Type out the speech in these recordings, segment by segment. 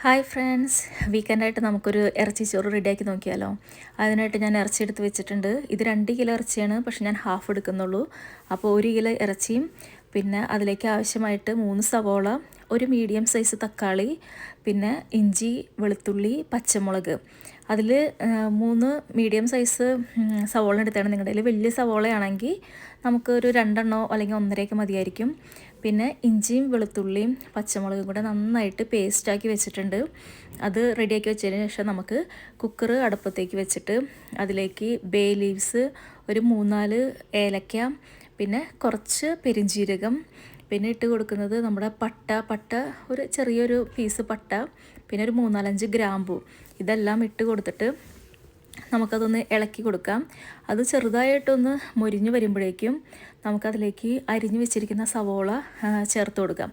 Hi friends. വീക്കെൻഡായിട്ട് നമുക്കൊരു ഇറച്ചി ചോറ് റെഡിയാക്കി നോക്കിയാലോ? അതിനായിട്ട് ഞാൻ ഇറച്ചി എടുത്ത് വെച്ചിട്ടുണ്ട്. ഇത് രണ്ട് കിലോ ഇറച്ചിയാണ് പക്ഷെ ഞാൻ ഹാഫ് എടുക്കുന്നുള്ളൂ. അപ്പോൾ ഒരു കിലോ ഇറച്ചിയും പിന്നെ അതിലേക്ക് ആവശ്യമായിട്ട് മൂന്ന് സവോള ഒരു മീഡിയം സൈസ് തക്കാളി പിന്നെ ഇഞ്ചി വെളുത്തുള്ളി പച്ചമുളക്. അതിൽ മൂന്ന് മീഡിയം സൈസ് സവോള എടുത്താണ് നിങ്ങളുടെ കയ്യിൽ. വലിയ സവോളയാണെങ്കിൽ നമുക്ക് ഒരു രണ്ടെണ്ണോ അല്ലെങ്കിൽ ഒന്നരയൊക്കെ മതിയായിരിക്കും. പിന്നെ ഇഞ്ചിയും വെളുത്തുള്ളിയും പച്ചമുളകും കൂടെ നന്നായിട്ട് പേസ്റ്റാക്കി വെച്ചിട്ടുണ്ട്. അത് റെഡിയാക്കി വെച്ചതിന് ശേഷം നമുക്ക് കുക്കർ അടുപ്പത്തേക്ക് വെച്ചിട്ട് അതിലേക്ക് ബേ ലീവ്സ് ഒരു മൂന്നാൽ ഏലക്ക പിന്നെ കുറച്ച് പെരിഞ്ജീരകം പിന്നെ ഇട്ട് കൊടുക്കുന്നത് നമ്മുടെ പട്ട പട്ട ഒരു ചെറിയൊരു പീസ് പട്ട പിന്നെ ഒരു മൂന്നാലഞ്ച് ഗ്രാമ്പു. ഇതെല്ലാം ഇട്ട് കൊടുത്തിട്ട് നമുക്കതൊന്ന് ഇളക്കി കൊടുക്കാം. അത് ചെറുതായിട്ടൊന്ന് മൊരിഞ്ഞ് വരുമ്പോഴേക്കും നമുക്കതിലേക്ക് അരിഞ്ഞു വെച്ചിരിക്കുന്ന സവോള ചേർത്ത് കൊടുക്കാം.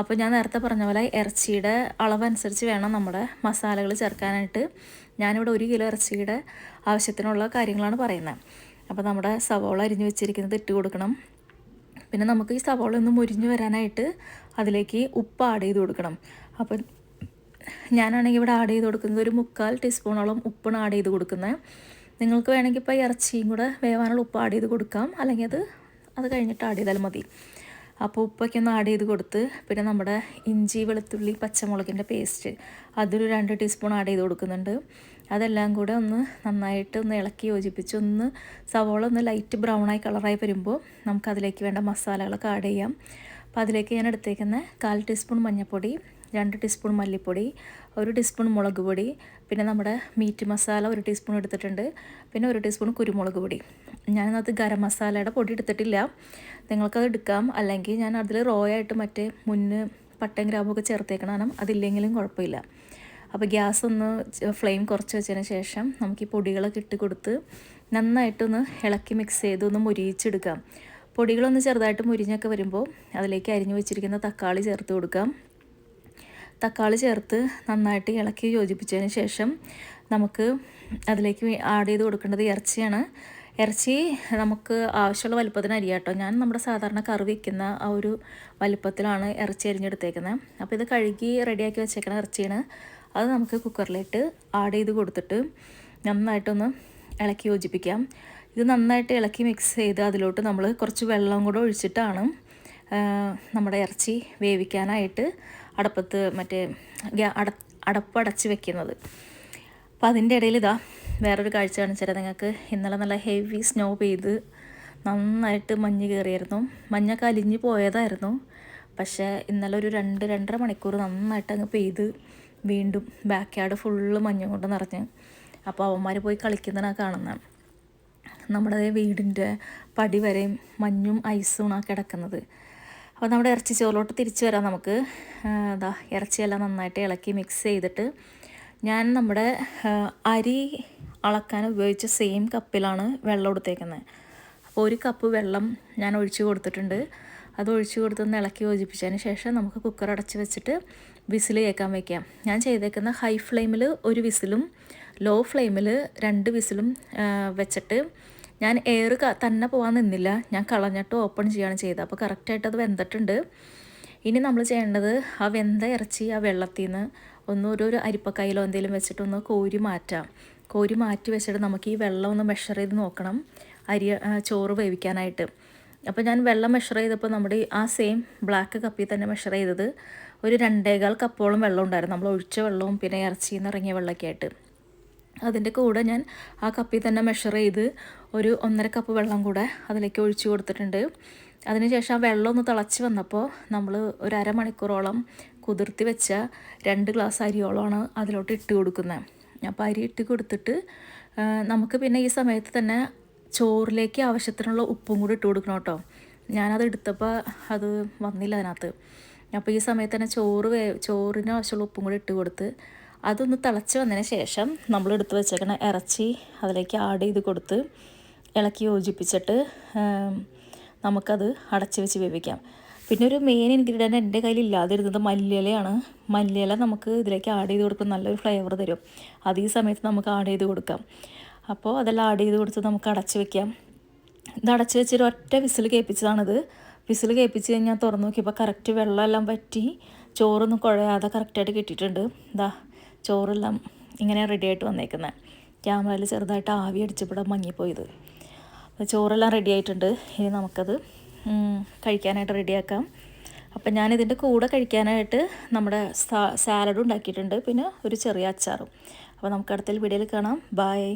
അപ്പോൾ ഞാൻ നേരത്തെ പറഞ്ഞ പോലെ ഇറച്ചിയുടെ അളവനുസരിച്ച് വേണം നമ്മുടെ മസാലകൾ ചേർക്കാനായിട്ട്. ഞാനിവിടെ ഒരു കിലോ ഇറച്ചിയുടെ ആവശ്യത്തിനുള്ള കാര്യങ്ങളാണ് പറയുന്നത്. അപ്പോൾ നമ്മുടെ സവോള അരിഞ്ഞു വെച്ചിരിക്കുന്നത് ഇട്ട് കൊടുക്കണം. പിന്നെ നമുക്ക് ഈ സവോള ഒന്ന് മുരിഞ്ഞ് വരാനായിട്ട് അതിലേക്ക് ഉപ്പ് ആഡ് ചെയ്ത് കൊടുക്കണം. അപ്പോൾ ഞാനാണെങ്കിൽ ഇവിടെ ആഡ് ചെയ്ത് കൊടുക്കുന്നത് ഒരു മുക്കാൽ ടീസ്പൂണോളം ഉപ്പാണ് ആഡ് ചെയ്ത് കൊടുക്കുന്നത്. നിങ്ങൾക്ക് വേണമെങ്കിൽ ഇപ്പോൾ ഇറച്ചിയും കൂടെ വേവാനുള്ള ഉപ്പ് ആഡ് ചെയ്ത് കൊടുക്കാം. അല്ലെങ്കിൽ അത് അത് കഴിഞ്ഞിട്ട് ആഡ് ചെയ്താൽ മതി. അപ്പോൾ ഉപ്പൊക്കെ ഒന്ന് ആഡ് ചെയ്ത് കൊടുത്ത് പിന്നെ നമ്മുടെ ഇഞ്ചി വെളുത്തുള്ളി പച്ചമുളകിന്റെ പേസ്റ്റ് അതൊരു രണ്ട് ടീസ്പൂൺ ആഡ് ചെയ്ത് കൊടുക്കുന്നുണ്ട്. അതെല്ലാം കൂടെ ഒന്ന് നന്നായിട്ട് ഒന്ന് ഇളക്കി യോജിപ്പിച്ച് ഒന്ന് സവോള ഒന്ന് ലൈറ്റ് ബ്രൗൺ ആയി കളറായി വരുമ്പോൾ നമുക്കതിലേക്ക് വേണ്ട മസാലകളൊക്കെ ആഡ് ചെയ്യാം. അപ്പോൾ അതിലേക്ക് ഞാൻ എടുത്തേക്കുന്ന കാൽ ടീസ്പൂൺ മഞ്ഞൾപ്പൊടി രണ്ട് ടീസ്പൂൺ മല്ലിപ്പൊടി ഒരു ടീസ്പൂൺ മുളക് പൊടി പിന്നെ നമ്മുടെ മീറ്റ് മസാല ഒരു ടീസ്പൂൺ എടുത്തിട്ടുണ്ട് പിന്നെ ഒരു ടീസ്പൂൺ കുരുമുളക് പൊടി. ഞാനത് ഗരം മസാലയുടെ പൊടി എടുത്തിട്ടില്ല. നിങ്ങൾക്കത് എടുക്കാം. അല്ലെങ്കിൽ ഞാൻ അതിൽ റോ ആയിട്ട് മറ്റേ മുന്ന് പട്ടയും ഗ്രാമ്പൊക്കെ ചേർത്തേക്കണം അതില്ലെങ്കിലും കുഴപ്പമില്ല. അപ്പോൾ ഗ്യാസ് ഒന്ന് ഫ്ലെയിം കുറച്ച് വെച്ചതിന് ശേഷം നമുക്ക് ഈ പൊടികളൊക്കെ ഇട്ട് കൊടുത്ത് നന്നായിട്ടൊന്ന് ഇളക്കി മിക്സ് ചെയ്ത് ഒന്ന് മുരിയിച്ചെടുക്കാം. പൊടികളൊന്ന് ചെറുതായിട്ട് മുരിഞ്ഞൊക്കെ വരുമ്പോൾ അതിലേക്ക് അരിഞ്ഞു വെച്ചിരിക്കുന്ന തക്കാളി ചേർത്ത് കൊടുക്കാം. തക്കാളി ചേർത്ത് നന്നായിട്ട് ഇളക്കി യോജിപ്പിച്ചതിന് ശേഷം നമുക്ക് അതിലേക്ക് ആഡ് ചെയ്ത് കൊടുക്കേണ്ടത് ഇറച്ചിയാണ്. ഇറച്ചി നമുക്ക് ആവശ്യമുള്ള വലുപ്പത്തിന് അരിയാട്ടോ ഞാൻ നമ്മുടെ സാധാരണ കറി വയ്ക്കുന്ന ആ ഒരു വലുപ്പത്തിലാണ് ഇറച്ചി അരിഞ്ഞെടുത്തേക്കുന്നത് അപ്പോൾ ഇത് കഴുകി റെഡിയാക്കി വെച്ചേക്കുന്ന ഇറച്ചിയാണ്. അത് നമുക്ക് കുക്കറിലിട്ട് ആഡ് ചെയ്ത് കൊടുത്തിട്ട് നന്നായിട്ടൊന്ന് ഇളക്കി യോജിപ്പിക്കാം. ഇത് നന്നായിട്ട് ഇളക്കി മിക്സ് ചെയ്ത് അതിലോട്ട് നമ്മൾ കുറച്ച് വെള്ളം കൂടെ ഒഴിച്ചിട്ടാണ് നമ്മുടെ ഇറച്ചി വേവിക്കാനായിട്ട് അടപ്പത്ത് മറ്റേ അട അടപ്പടച്ച് വെക്കുന്നത്. അപ്പം അതിന്റെ ഇടയിൽ ഇതാ വേറൊരു കാഴ്ച കാണിച്ചാൽ നിങ്ങൾക്ക് ഇന്നലെ നല്ല ഹെവി സ്നോ പെയ്ത് നന്നായിട്ട് മഞ്ഞ് കയറിയായിരുന്നു. മഞ്ഞൊക്കെ അലിഞ്ഞ് പോയതായിരുന്നു. പക്ഷേ ഇന്നലെ ഒരു രണ്ട് രണ്ടര മണിക്കൂർ നന്നായിട്ട് അങ്ങ് പെയ്ത് വീണ്ടും ബാക്ക് യാർഡ് ഫുള്ള് മഞ്ഞ് കൊണ്ട് നിറഞ്ഞ്. അപ്പോൾ അവന്മാർ പോയി കളിക്കുന്നതാണ് കാണുന്നത് നമ്മുടെ വീടിന്റെ പടി വരെയും മഞ്ഞും ഐസും ആണ് കിടക്കുന്നത്. അപ്പോൾ നമ്മുടെ ഇറച്ചി ചോറിലോട്ട് തിരിച്ചു വരാം നമുക്ക്. എന്താ ഇറച്ചിയെല്ലാം നന്നായിട്ട് ഇളക്കി മിക്സ് ചെയ്തിട്ട് ഞാൻ നമ്മുടെ അരി അളക്കാൻ ഉപയോഗിച്ച സെയിം കപ്പിലാണ് വെള്ളം എടുത്തേക്കുന്നത് അപ്പോൾ ഒരു കപ്പ് വെള്ളം ഞാൻ ഒഴിച്ചു കൊടുത്തിട്ടുണ്ട്. അത് ഒഴിച്ചു കൊടുത്തൊന്ന് ഇളക്കി യോജിപ്പിച്ചതിന് ശേഷം നമുക്ക് കുക്കർ അടച്ച് വെച്ചിട്ട് വിസിൽ കേൾക്കാൻ വയ്ക്കാം ഞാൻ ചെയ്തേക്കുന്ന ഹൈ ഫ്ലെയിമിൽ ഒരു വിസിലും ലോ ഫ്ലെയിമിൽ രണ്ട് വിസിലും വെച്ചിട്ട് ഞാൻ എയർ തന്നെ പോകാൻ നിന്നില്ല. ഞാൻ കളഞ്ഞിട്ട് ഓപ്പൺ ചെയ്യുകയാണ് ചെയ്തത്. അപ്പോൾ കറക്റ്റായിട്ട് അത് വെന്തിട്ടുണ്ട്. ഇനി നമ്മൾ ചെയ്യേണ്ടത് ആ വെന്ത ഇറച്ചി ആ വെള്ളത്തിൽ നിന്ന് ഒന്ന് ഒരു അരിപ്പക്കായിലോ എന്തെങ്കിലും വെച്ചിട്ടൊന്ന് കോരി മാറ്റാം. കോരി മാറ്റി വെച്ചിട്ട് നമുക്ക് ഈ വെള്ളം ഒന്ന് മെഷർ ചെയ്ത് നോക്കണം. അരി ചോറ് വേവിക്കാനായിട്ട്. അപ്പോൾ ഞാൻ വെള്ളം മെഷർ ചെയ്തപ്പോൾ നമ്മുടെ ആ സെയിം ബ്ലാക്ക് കപ്പിൽ തന്നെ മെഷർ ചെയ്തത് ഒരു രണ്ടേകാൽ കപ്പോളം വെള്ളം ഉണ്ടായിരുന്നു. നമ്മൾ ഒഴിച്ച വെള്ളവും പിന്നെ ഇറച്ചിയിൽ നിന്ന് ഇറങ്ങിയ വെള്ളമൊക്കെ ആയിട്ട്. അതിന്റെ കൂടെ ഞാൻ ആ കപ്പിൽ തന്നെ മെഷർ ചെയ്ത് ഒരു ഒന്നര കപ്പ് വെള്ളം കൂടെ അതിലേക്ക് ഒഴിച്ചു കൊടുത്തിട്ടുണ്ട്. അതിനുശേഷം ആ വെള്ളം ഒന്ന് തിളച്ച് വന്നപ്പോൾ നമ്മൾ ഒരു അരമണിക്കൂറോളം കുതിർത്തി വെച്ച രണ്ട് ഗ്ലാസ് അരിയോളമാണ് അതിലോട്ട് ഇട്ട് കൊടുക്കുന്നത്. അപ്പോൾ അരി ഇട്ട് കൊടുത്തിട്ട് നമുക്ക് പിന്നെ ഈ സമയത്ത് തന്നെ ചോറിലേക്ക് ആവശ്യത്തിനുള്ള ഉപ്പും കൂടി ഇട്ട് കൊടുക്കണം കേട്ടോ. ഞാനത് എടുത്തപ്പോൾ അത് വന്നില്ല അതിനകത്ത്. അപ്പോൾ ഈ സമയത്ത് തന്നെ ചോറ് വേ ചോറിന് ആവശ്യമുള്ള ഉപ്പും കൂടി ഇട്ട് കൊടുത്ത് അതൊന്ന് തിളച്ച് വന്നതിന് ശേഷം നമ്മൾ എടുത്ത് വെച്ചേക്കണ ഇറച്ചി അതിലേക്ക് ആഡ് ചെയ്ത് കൊടുത്ത് ഇളക്കി യോജിപ്പിച്ചിട്ട് നമുക്കത് അടച്ച് വെച്ച് വേവിക്കാം. പിന്നെ ഒരു മെയിൻ ഇൻഗ്രീഡിയന്റ് എന്റെ കയ്യിൽ ഇല്ലാതിരുന്നത് മല്ലിയിലയാണ്. മല്ലിയില നമുക്ക് ഇതിലേക്ക് ആഡ് ചെയ്ത് കൊടുക്കും നല്ലൊരു ഫ്ലേവർ തരും. അത് ഈ സമയത്ത് നമുക്ക് ആഡ് ചെയ്ത് കൊടുക്കാം. അപ്പോൾ അതെല്ലാം ആഡ് ചെയ്ത് കൊടുത്ത് നമുക്ക് അടച്ച് വെക്കാം. ഇത് അടച്ച് വെച്ചൊരു ഒറ്റ വിസിൽ കേൾപ്പിച്ചതാണിത്. വിസിൽ കേൾപ്പിച്ച് കഴിഞ്ഞാൽ തുറന്നു നോക്കിയപ്പോൾ കറക്റ്റ് വെള്ളമെല്ലാം വറ്റി ചോറൊന്നും കുഴയാതെ കറക്റ്റായിട്ട് കിട്ടിയിട്ടുണ്ട്. ഇതാ ചോറെല്ലാം ഇങ്ങനെ റെഡി ആയിട്ട് വന്നേക്കുന്നത് ക്യാമറയിൽ ചെറുതായിട്ട് ആവി അടിച്ചപ്പോൾ മങ്ങിപ്പോയത്. അപ്പോൾ ചോറെല്ലാം റെഡി ആയിട്ടുണ്ട്. ഇനി നമുക്കത് കഴിക്കാനായിട്ട് റെഡിയാക്കാം അപ്പം ഞാനിതിന്റെ കൂടെ കഴിക്കാനായിട്ട് നമ്മുടെ സാലഡ് ഉണ്ടാക്കിയിട്ടുണ്ട്. പിന്നെ ഒരു ചെറിയ അച്ചാറും. അപ്പോൾ നമുക്ക് അടുത്ത വീഡിയോയിൽ കാണാം. ബായ്